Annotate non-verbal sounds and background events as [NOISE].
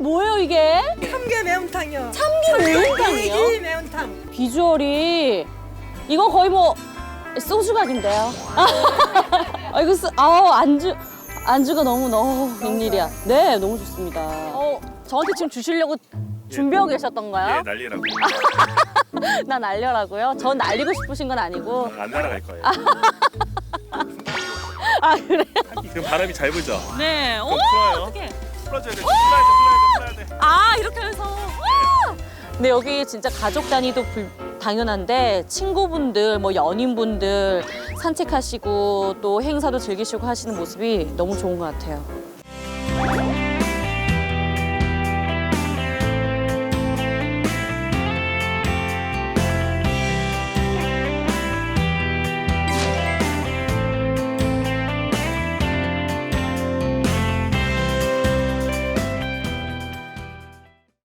뭐예요 이게? 참게 매운탕이요. 참기 매운탕이요? 이 매운탕. 비주얼이 이거 거의 뭐 소주각인데요. [LAUGHS] 아 이거 쓰, 아우 안주 안주가 너무 너무 웬일이야. 네 너무 좋습니다. 어 저한테 지금 주시려고 준비하고 계셨던가요? 예, 난리라고. 나 [LAUGHS] 날려라고요? 전 날리고 싶으신 건 아니고. 안 날아갈 거예요. 아 [LAUGHS] 그래? 지금 바람이 잘 불죠? 네. 오 풀어요. 어떡해. 풀어줘야 돼, 풀어야 돼, 풀어야 돼, 돼. 아 이렇게 해서. 와! 근데 여기 진짜 가족 단위도 불- 당연한데 친구분들 뭐 연인분들 산책하시고 또 행사도 즐기시고 하시는 모습이 너무 좋은 것 같아요.